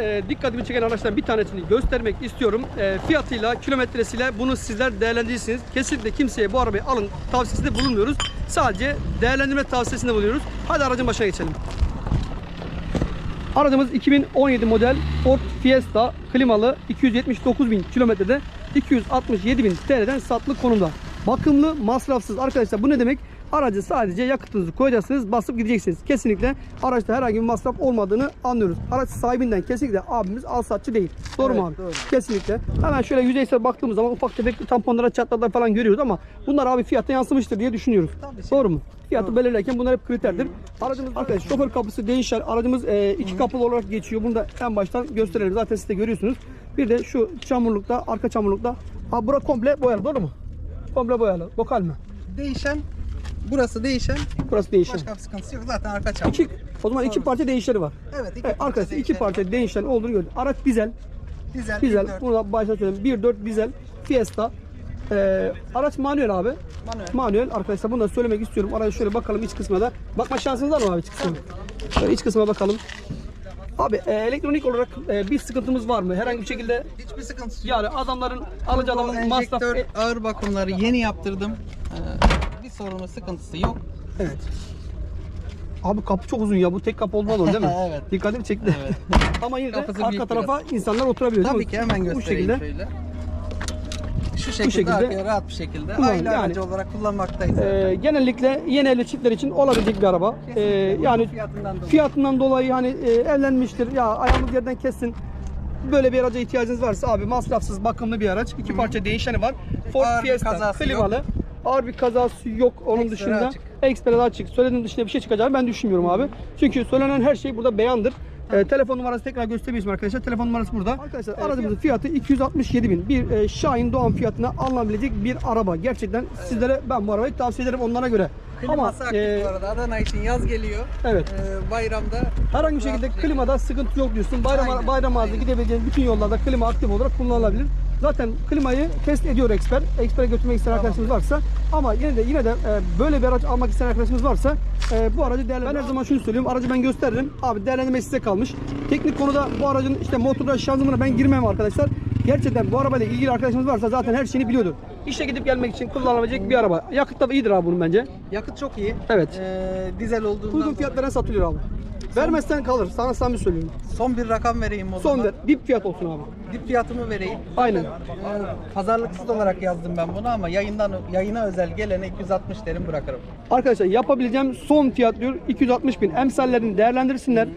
e, dikkatimi çeken araçtan bir tanesini göstermek istiyorum. E, fiyatıyla, kilometresiyle bunu sizler değerlendirirsiniz. Kesinlikle kimseye bu arabayı alın tavsiyesinde bulunmuyoruz. Sadece değerlendirme tavsiyesinde bulunuyoruz. Hadi aracın başına geçelim. Aracımız 2017 model Ford Fiesta klimalı 279 bin kilometrede 267 bin TL'den satılık konumda. Bakımlı, masrafsız arkadaşlar bu ne demek? Aracı sadece yakıtınızı koyacaksınız, basıp gideceksiniz. Kesinlikle araçta herhangi bir masraf olmadığını anlıyoruz. Araç sahibinden kesinlikle abimiz al satçı değil. Doğru mu Evet, abi? doğru. Kesinlikle. Hemen şöyle yüzeysel baktığımız zaman ufak tefek tamponlara, çatlaklar falan görüyoruz ama bunlar abi fiyata yansımıştır diye düşünüyoruz. Ki. Doğru mu? Fiyatı Doğru. belirlerken bunlar hep kriterdir. Aracımız arkadaşlar şoför kapısı değişer. Aracımız e, iki kapılı olarak geçiyor. Bunu da en baştan gösterelim. Zaten siz de görüyorsunuz. Bir de şu çamurlukta, arka çamurlukta. Ha bura komple boyalı doğru mu? Komple boyalı. Lokal mi? Değişen burası değişen. Burası değişen. Başka bir sıkıntısı yok. Zaten arka çam. İki, o zaman iki parça değişleri var. Evet, iki Evet, arkadaşlar iki parça değişen olduğunu gördük. Araç dizel. Dizel. Dizel. 1.4. Bunu da başta söyleyeyim. 1.4 dizel. Fiesta. Ee, araç manuel abi. Manuel. Manuel arkadaşlar bunu da söylemek istiyorum. Araya şöyle bakalım iç kısmına da. Bakma şansınız var mı abi iç kısmına? Şöyle iç kısma bakalım. Abi e, elektronik olarak e, bir sıkıntımız var mı? Herhangi bir şekilde Hiçbir sıkıntısı yok. yani adamların alıcı Turbo adamın masraf enjektör, e, ağır bakımları yeni yaptırdım. Ee, bir sorunu sıkıntısı yok. evet. Abi kapı çok uzun ya. Bu tek kapı olmaz değil mi? Evet. Dikkatimi çekti. Evet. Ama yine de arka tarafa insanlar oturabiliyor değil Tabii mi? ki hemen Bu göstereyim şekilde. şöyle. Şu şekilde, şekilde arkaya rahat bir şekilde kullan- aile yani- aracı olarak kullanmaktayız. Ee, genellikle yeni evli çiftler için olabilecek bir araba. Ee, yani fiyatından dolayı. fiyatından dolayı hani e, evlenmiştir ya ayağımız yerden kessin. Böyle bir araca ihtiyacınız varsa abi masrafsız bakımlı bir araç. iki parça değişeni var. Ford Ağır Fiesta klimalı. Ağır bir kazası yok onun Ekstra dışında. açık. Ekstra açık. Söylediğim dışında bir şey çıkacağını ben düşünmüyorum abi. Çünkü söylenen her şey burada beyandır. Ee, telefon numarası tekrar göstereyim arkadaşlar. Telefon numarası burada. Arkadaşlar aracımızın fiyatı 267 bin. Bir e, Şahin Doğan fiyatına alınabilecek bir araba. Gerçekten sizlere ben bu arabayı tavsiye ederim onlara göre. Kliması aktif e, bu arada. Adana için yaz geliyor. Evet. Ee, bayramda Herhangi bir şekilde klimada sıkıntı yok diyorsun. Bayram Aynen, bayram aynen. gidebileceğiniz bütün yollarda klima aktif olarak kullanılabilir. Zaten klimayı test ediyor eksper. Ekspere götürmek isteyen arkadaşımız varsa ama yine de yine de e, böyle bir araç almak isteyen arkadaşımız varsa e, bu aracı değerlendir. Ben her zaman şunu söylüyorum. Aracı ben gösteririm. Abi değerlendirme size kalmış. Teknik konuda bu aracın işte motorda şanzımana ben girmem arkadaşlar. Gerçekten bu arabayla ilgili arkadaşımız varsa zaten her şeyini biliyordur. İşe gidip gelmek için kullanılabilecek bir araba. Yakıt da iyidir abi bunun bence. Yakıt çok iyi. Evet. Ee, dizel olduğundan Uygun fiyatlara satılıyor abi. Vermezsen kalır. Sana samimi söylüyorum. Son bir rakam vereyim o Son zaman. der. Dip fiyat olsun abi. Dip fiyatımı vereyim. Aynen. Ee, pazarlıksız olarak yazdım ben bunu ama yayından yayına özel gelene 260 derim bırakırım. Arkadaşlar yapabileceğim son fiyat diyor 260 bin. Emsallerini değerlendirsinler.